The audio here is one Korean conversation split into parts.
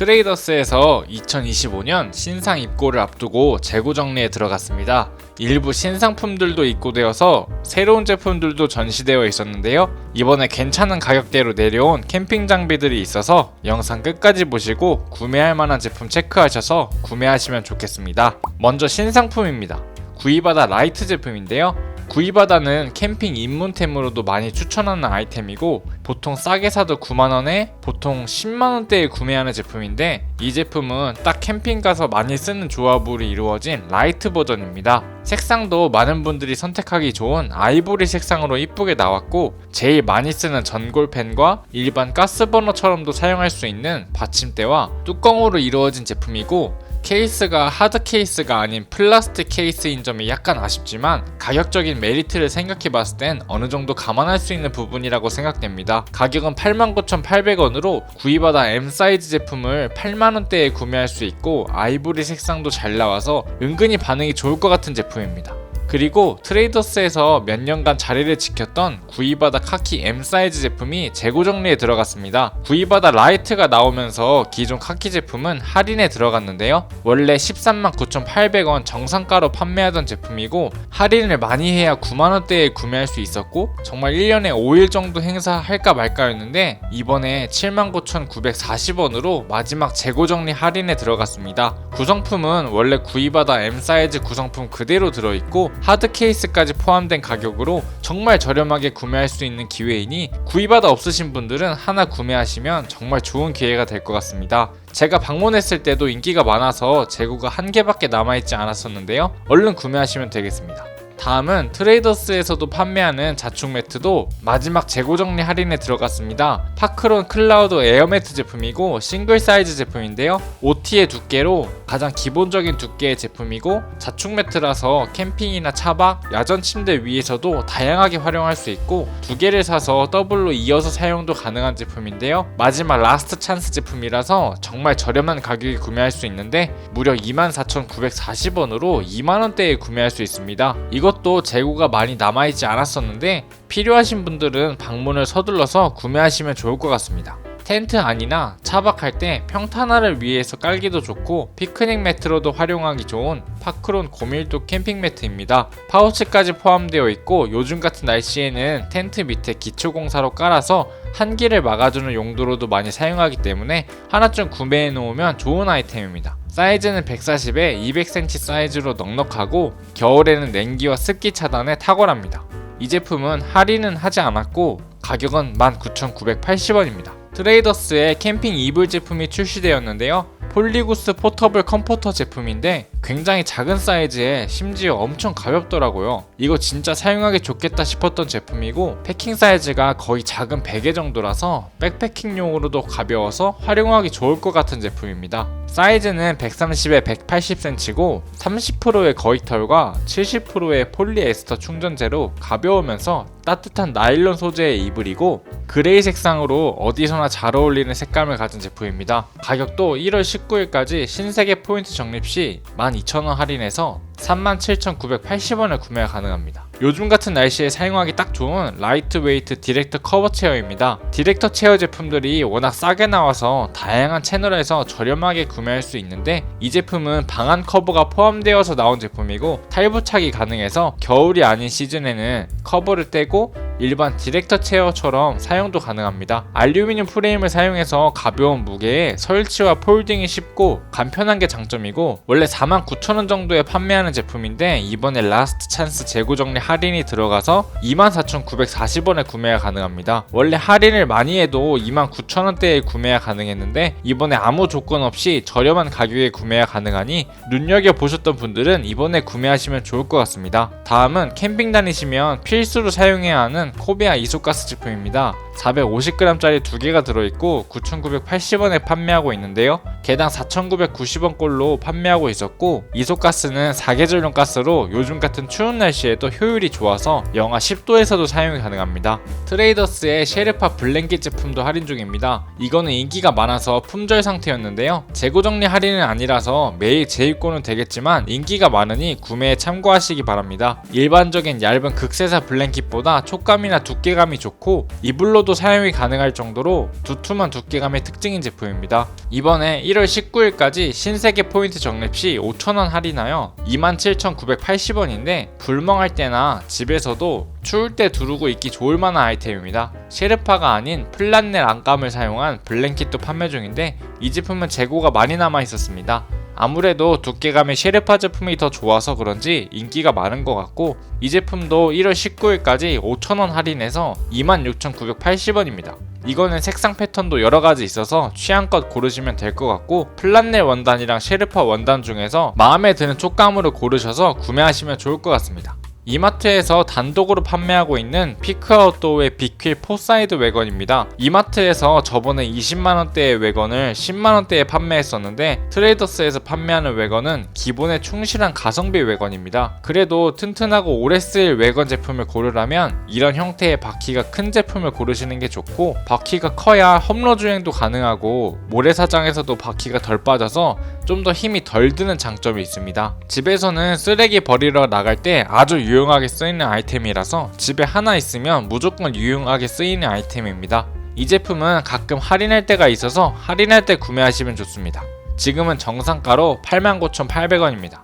트레이더스에서 2025년 신상 입고를 앞두고 재고 정리에 들어갔습니다. 일부 신상품들도 입고되어서 새로운 제품들도 전시되어 있었는데요. 이번에 괜찮은 가격대로 내려온 캠핑 장비들이 있어서 영상 끝까지 보시고 구매할 만한 제품 체크하셔서 구매하시면 좋겠습니다. 먼저 신상품입니다. 구이바다 라이트 제품인데요. 구이바다는 캠핑 입문템으로도 많이 추천하는 아이템이고 보통 싸게 사도 9만원에 보통 10만원대에 구매하는 제품인데 이 제품은 딱 캠핑 가서 많이 쓰는 조합으로 이루어진 라이트 버전입니다. 색상도 많은 분들이 선택하기 좋은 아이보리 색상으로 이쁘게 나왔고 제일 많이 쓰는 전골펜과 일반 가스버너처럼도 사용할 수 있는 받침대와 뚜껑으로 이루어진 제품이고 케이스가 하드 케이스가 아닌 플라스틱 케이스인 점이 약간 아쉽지만 가격적인 메리트를 생각해 봤을 땐 어느 정도 감안할 수 있는 부분이라고 생각됩니다. 가격은 89,800원으로 구이바다 M 사이즈 제품을 8만원대에 구매할 수 있고 아이보리 색상도 잘 나와서 은근히 반응이 좋을 것 같은 제품입니다. 그리고 트레이더스에서 몇 년간 자리를 지켰던 구이바다 카키 M 사이즈 제품이 재고 정리에 들어갔습니다. 구이바다 라이트가 나오면서 기존 카키 제품은 할인에 들어갔는데요. 원래 13만 9,800원 정상가로 판매하던 제품이고 할인을 많이 해야 9만 원대에 구매할 수 있었고 정말 1년에 5일 정도 행사할까 말까였는데 이번에 7만 9,940원으로 마지막 재고 정리 할인에 들어갔습니다. 구성품은 원래 구이바다 M 사이즈 구성품 그대로 들어있고 하드 케이스까지 포함된 가격으로 정말 저렴하게 구매할 수 있는 기회이니 구입하다 없으신 분들은 하나 구매하시면 정말 좋은 기회가 될 것 같습니다. 제가 방문했을 때도 인기가 많아서 재고가 한 개밖에 남아있지 않았었는데요. 얼른 구매하시면 되겠습니다. 다음은 트레이더스에서도 판매하는 자충 매트도 마지막 재고 정리 할인에 들어갔습니다. 파크론 클라우드 에어 매트 제품이고 싱글 사이즈 제품인데요. OT의 두께로 가장 기본적인 두께의 제품이고 자충 매트라서 캠핑이나 차박, 야전 침대 위에서도 다양하게 활용할 수 있고 두 개를 사서 더블로 이어서 사용도 가능한 제품인데요. 마지막 라스트 찬스 제품이라서 정말 저렴한 가격에 구매할 수 있는데 무려 24,940원으로 2만원대에 구매할 수 있습니다. 이 것도 재고가 많이 남아있지 않았었는데 필요하신 분들은 방문을 서둘러서 구매하시면 좋을 것 같습니다. 텐트 안이나 차박할 때 평탄화를 위해서 깔기도 좋고 피크닉 매트로도 활용하기 좋은 파크론 고밀도 캠핑 매트입니다. 파우치까지 포함되어 있고 요즘 같은 날씨에는 텐트 밑에 기초 공사로 깔아서 한기를 막아주는 용도로도 많이 사용하기 때문에 하나쯤 구매해 놓으면 좋은 아이템입니다. 사이즈는 140에 200cm 사이즈로 넉넉하고 겨울에는 냉기와 습기 차단에 탁월합니다. 이 제품은 할인은 하지 않았고 가격은 19,980원입니다. 트레이더스의 캠핑 이불 제품이 출시되었는데요. 폴리구스 포터블 컴포터 제품인데 굉장히 작은 사이즈에 심지어 엄청 가볍더라고요. 이거 진짜 사용하기 좋겠다 싶었던 제품이고 패킹 사이즈가 거의 작은 베개 정도라서 백패킹용으로도 가벼워서 활용하기 좋을 것 같은 제품입니다. 사이즈는 130에 180cm고 30%의 거위털과 70%의 폴리에스터 충전재로 가벼우면서 따뜻한 나일론 소재의 이불이고 그레이 색상으로 어디서나 잘 어울리는 색감을 가진 제품입니다. 가격도 1월 19일까지 신세계 포인트 적립 시 12,000원 할인해서 37,980원에 구매가 가능합니다. 요즘 같은 날씨에 사용하기 딱 좋은 라이트웨이트 디렉터 커버 체어입니다. 디렉터 체어 제품들이 워낙 싸게 나와서 다양한 채널에서 저렴하게 구매할 수 있는데 이 제품은 방한 커버가 포함되어서 나온 제품이고 탈부착이 가능해서 겨울이 아닌 시즌에는 커버를 떼고 일반 디렉터 체어처럼 사용도 가능합니다. 알루미늄 프레임을 사용해서 가벼운 무게에 설치와 폴딩이 쉽고 간편한 게 장점이고 원래 49,000원 정도에 판매하는 제품인데 이번에 라스트 찬스 재고 정리 할인이 들어가서 24,940원에 구매가 가능합니다. 원래 할인을 많이 해도 29,000원대에 구매가 가능했는데 이번에 아무 조건 없이 저렴한 가격에 구매가 가능하니 눈여겨 보셨던 분들은 이번에 구매하시면 좋을 것 같습니다. 다음은 캠핑 다니시면 필수로 사용해야 하는 코베아 이소가스 제품입니다. 450g짜리 두 개가 들어있고 9,980원에 판매하고 있는데요. 개당 4,990원 꼴로 판매하고 있었고 이소가스는 사계절용 가스로 요즘 같은 추운 날씨에도 효율이 좋아서 영하 10도에서도 사용이 가능합니다. 트레이더스의 셰르파 블랭킷 제품도 할인 중입니다. 이거는 인기가 많아서 품절 상태였는데요. 재고 정리 할인은 아니라서 매일 재입고는 되겠지만 인기가 많으니 구매에 참고하시기 바랍니다. 일반적인 얇은 극세사 블랭킷보다 촉감이나 두께감이 좋고 이불로도 입고도 사용이 가능할 정도로 두툼한 두께감의 특징인 제품입니다. 이번에 1월 19일까지 신세계 포인트 적립 시 5,000원 할인하여 27,980원인데 불멍할 때나 집에서도 추울 때 두르고 입기 좋을 만한 아이템입니다. 셰르파가 아닌 플란넬 안감을 사용한 블랭킷도 판매 중인데 이 제품은 재고가 많이 남아 있었습니다. 아무래도 두께감의 셰르파 제품이 더 좋아서 그런지 인기가 많은 것 같고 이 제품도 1월 19일까지 5,000원 할인해서 26,980원입니다. 이거는 색상 패턴도 여러 가지 있어서 취향껏 고르시면 될 것 같고 플란넬 원단이랑 셰르파 원단 중에서 마음에 드는 촉감으로 고르셔서 구매하시면 좋을 것 같습니다. 이마트에서 단독으로 판매하고 있는 피크아웃도어의 비퀼 포사이드 외건입니다. 이마트에서 저번에 20만원대의 외건을 10만원대에 판매했었는데 트레이더스에서 판매하는 외건은 기본에 충실한 가성비 외건입니다. 그래도 튼튼하고 오래 쓰일 외건 제품을 고르라면 이런 형태의 바퀴가 큰 제품을 고르시는 게 좋고 바퀴가 커야 험로 주행도 가능하고 모래사장에서도 바퀴가 덜 빠져서 좀 더 힘이 덜 드는 장점이 있습니다. 집에서는 쓰레기 버리러 나갈 때 아주 유용 하게 쓰이는 아이템이라서 집에 하나 있으면 무조건 유용하게 쓰이는 아이템입니다. 이 제품은 가끔 할인할 때가 있어서 할인할 때 구매하시면 좋습니다. 지금은 정상가로 89,800원입니다.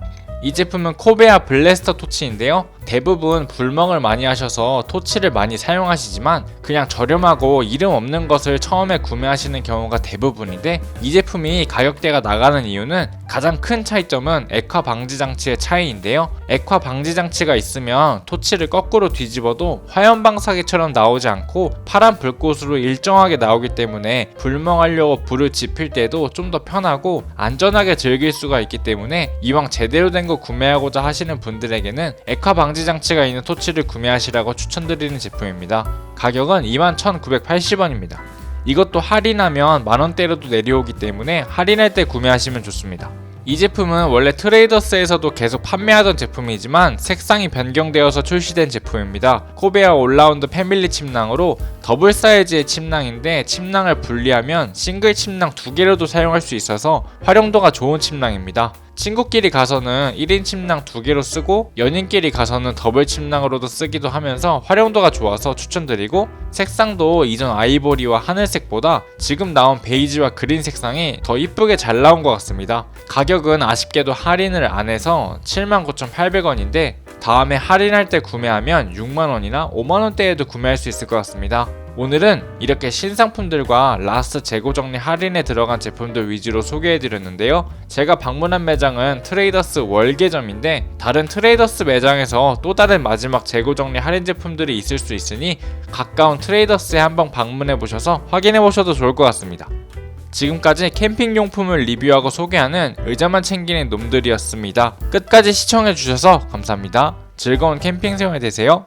이 제품은 코베아 블래스터 토치인데요. 대부분 불멍을 많이 하셔서 토치를 많이 사용하시지만 그냥 저렴하고 이름 없는 것을 처음에 구매하시는 경우가 대부분인데 이 제품이 가격대가 나가는 이유는 가장 큰 차이점은 액화 방지 장치의 차이인데요. 액화 방지 장치가 있으면 토치를 거꾸로 뒤집어도 화염 방사기처럼 나오지 않고 파란 불꽃으로 일정하게 나오기 때문에 불멍하려고 불을 지필 때도 좀 더 편하고 안전하게 즐길 수가 있기 때문에 이왕 제대로 된거 구매하고자 하시는 분들에게는 액화 방지 장치가 있는 토치를 구매하시라고 추천드리는 제품입니다. 가격은 21,980원입니다. 이것도 할인하면 만원대로도 내려오기 때문에 할인할 때 구매하시면 좋습니다. 이 제품은 원래 트레이더스에서도 계속 판매하던 제품이지만 색상이 변경되어서 출시된 제품입니다. 코베아 올라운드 패밀리 침낭으로 더블 사이즈의 침낭인데 침낭을 분리하면 싱글 침낭 두 개로도 사용할 수 있어서 활용도가 좋은 침낭입니다. 친구끼리 가서는 1인 침낭 두 개로 쓰고 연인끼리 가서는 더블 침낭으로도 쓰기도 하면서 활용도가 좋아서 추천드리고 색상도 이전 아이보리와 하늘색보다 지금 나온 베이지와 그린 색상이 더 이쁘게 잘 나온 것 같습니다. 가격은 아쉽게도 할인을 안 해서 79,800원인데 다음에 할인할 때 구매하면 6만원이나 5만원대에도 구매할 수 있을 것 같습니다. 오늘은 이렇게 신상품들과 라스트 재고 정리 할인에 들어간 제품들 위주로 소개해드렸는데요. 제가 방문한 매장은 트레이더스 월계점인데 다른 트레이더스 매장에서 또 다른 마지막 재고 정리 할인 제품들이 있을 수 있으니 가까운 트레이더스에 한번 방문해 보셔서 확인해 보셔도 좋을 것 같습니다. 지금까지 캠핑용품을 리뷰하고 소개하는 의자만 챙기는 놈들이었습니다. 끝까지 시청해주셔서 감사합니다. 즐거운 캠핑 생활 되세요.